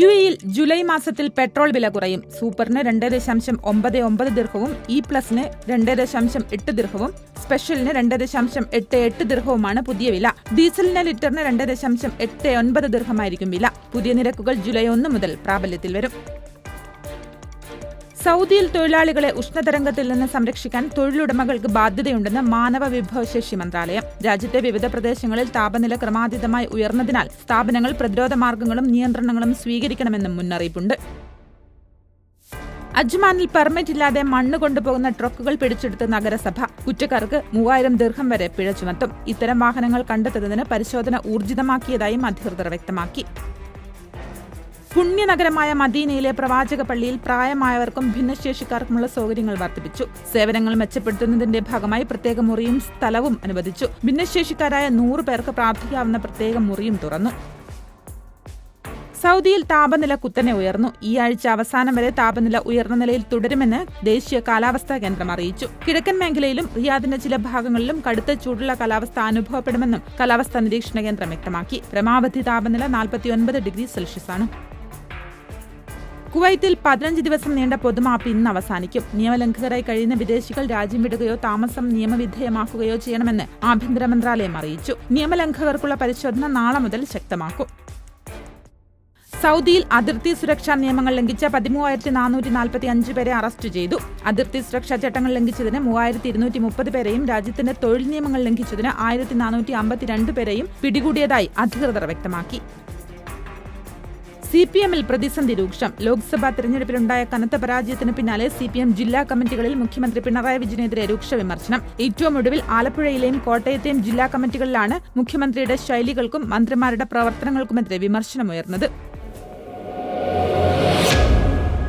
U എയിൽ July മാസത്തിൽ petrol വില കുറയും. സൂപ്പറിന് രണ്ട് ദശാംശം ഒമ്പത് ഒമ്പത് ദീർഘവും ഇ പ്ലസിന് രണ്ട് ദശാംശം എട്ട് ദീർഘവും സ്പെഷ്യലിന് രണ്ട് ദശാംശം എട്ട് എട്ട് ദീർഘവുമാണ് പുതിയ വില. ഡീസലിന് ലിറ്ററിന് രണ്ട് ദശാംശം എട്ട് ഒൻപത് ദീർഘമായിരിക്കും വില. പുതിയ നിരക്കുകൾ ജൂലൈ ഒന്ന് മുതൽ പ്രാബല്യത്തിൽ വരും. സൗദിയിൽ തൊഴിലാളികളെ ഉഷ്ണതരംഗത്തിൽ നിന്ന് സംരക്ഷിക്കാൻ തൊഴിലുടമകൾക്ക് ബാധ്യതയുണ്ടെന്ന് മാനവ വിഭവശേഷി മന്ത്രാലയം. രാജ്യത്തെ വിവിധ പ്രദേശങ്ങളിൽ താപനില ക്രമാതീതമായി ഉയർന്നതിനാൽ സ്ഥാപനങ്ങൾ പ്രതിരോധ മാർഗങ്ങളും നിയന്ത്രണങ്ങളും സ്വീകരിക്കണമെന്നും മുന്നറിയിപ്പുണ്ട്. അജ്മാനിൽ പെർമിറ്റ് ഇല്ലാതെ മണ്ണ് കൊണ്ടുപോകുന്ന ട്രക്കുകൾ പിടിച്ചെടുത്ത നഗരസഭ. കുറ്റക്കാർക്ക് മൂവായിരം ദീർഘം വരെ പിഴ ചുമത്തും. ഇത്തരം വാഹനങ്ങൾ കണ്ടെത്തുന്നതിന് പരിശോധന ഊർജിതമാക്കിയതായും അധികൃതർ വ്യക്തമാക്കി. പുണ്യനഗരമായ മദീനയിലെ പ്രവാചക പള്ളിയിൽ പ്രായമായവർക്കും ഭിന്നശേഷിക്കാർക്കുമുള്ള സൗകര്യങ്ങൾ വർദ്ധിപ്പിച്ചു. സേവനങ്ങൾ മെച്ചപ്പെടുത്തുന്നതിന്റെ ഭാഗമായി പ്രത്യേക മുറിയും സ്ഥലവും അനുവദിച്ചു. ഭിന്നശേഷിക്കാരായ നൂറ് പേർക്ക് പ്രാർത്ഥിക്കാവുന്ന പ്രത്യേക മുറിയും തുറന്നു. സൗദിയിൽ താപനില കുത്തനെ ഉയർന്നു. ഈ ആഴ്ച അവസാനം വരെ താപനില ഉയർന്ന നിലയിൽ തുടരുമെന്ന് ദേശീയ കാലാവസ്ഥാ കേന്ദ്രം അറിയിച്ചു. കിഴക്കൻ മേഖലയിലും റിയാദിന്റെ ചില ഭാഗങ്ങളിലും കടുത്ത ചൂടുള്ള കാലാവസ്ഥ അനുഭവപ്പെടുമെന്നും കാലാവസ്ഥാ നിരീക്ഷണ കേന്ദ്രം വ്യക്തമാക്കി. പരമാവധി താപനില നാൽപ്പത്തിയൊൻപത് ഡിഗ്രി സെൽഷ്യസ് ആണ് കുവൈത്തിൽ പതിനഞ്ച് ദിവസം നീണ്ട പൊതുമാപ്പ് ഇന്ന് അവസാനിക്കും. നിയമലംഘകരായി കഴിയുന്ന വിദേശികൾ രാജ്യം വിടുകയോ താമസം നിയമവിധേയമാക്കുകയോ ചെയ്യണമെന്ന് ആഭ്യന്തര മന്ത്രാലയം അറിയിച്ചു. നിയമലംഘകർക്കുള്ള പരിശോധന നാളെ മുതൽ ശക്തമാക്കും. സൗദിയിൽ അതിർത്തി സുരക്ഷാ നിയമങ്ങൾ ലംഘിച്ച പതിമൂവായിരത്തി നാനൂറ്റി നാൽപ്പത്തി അഞ്ച് പേരെ അറസ്റ്റ് ചെയ്തു. അതിർത്തി സുരക്ഷാ ചട്ടങ്ങൾ ലംഘിച്ചതിന് മൂവായിരത്തി ഇരുന്നൂറ്റി മുപ്പത് പേരെയും രാജ്യത്തിന്റെ തൊഴിൽ നിയമങ്ങൾ ലംഘിച്ചതിന് ആയിരത്തി നാനൂറ്റി അമ്പത്തിരണ്ട് പേരെയും പിടികൂടിയതായി അധികൃതർ വ്യക്തമാക്കി. സി പി എമ്മിൽ പ്രതിസന്ധി രൂക്ഷം. ലോക്സഭാ തെരഞ്ഞെടുപ്പിലുണ്ടായ കനത്ത പരാജയത്തിന് പിന്നാലെ സി പി എം ജില്ലാ കമ്മിറ്റികളിൽ മുഖ്യമന്ത്രി പിണറായി വിജയനെതിരെ രൂക്ഷ വിമർശനം. ഏറ്റവും ഒടുവിൽ ആലപ്പുഴയിലെയും കോട്ടയത്തെയും ജില്ലാ കമ്മിറ്റികളിലാണ് മുഖ്യമന്ത്രിയുടെ ശൈലികൾക്കും മന്ത്രിമാരുടെ പ്രവർത്തനങ്ങൾക്കുമെതിരെ വിമർശനമുയർന്നത്.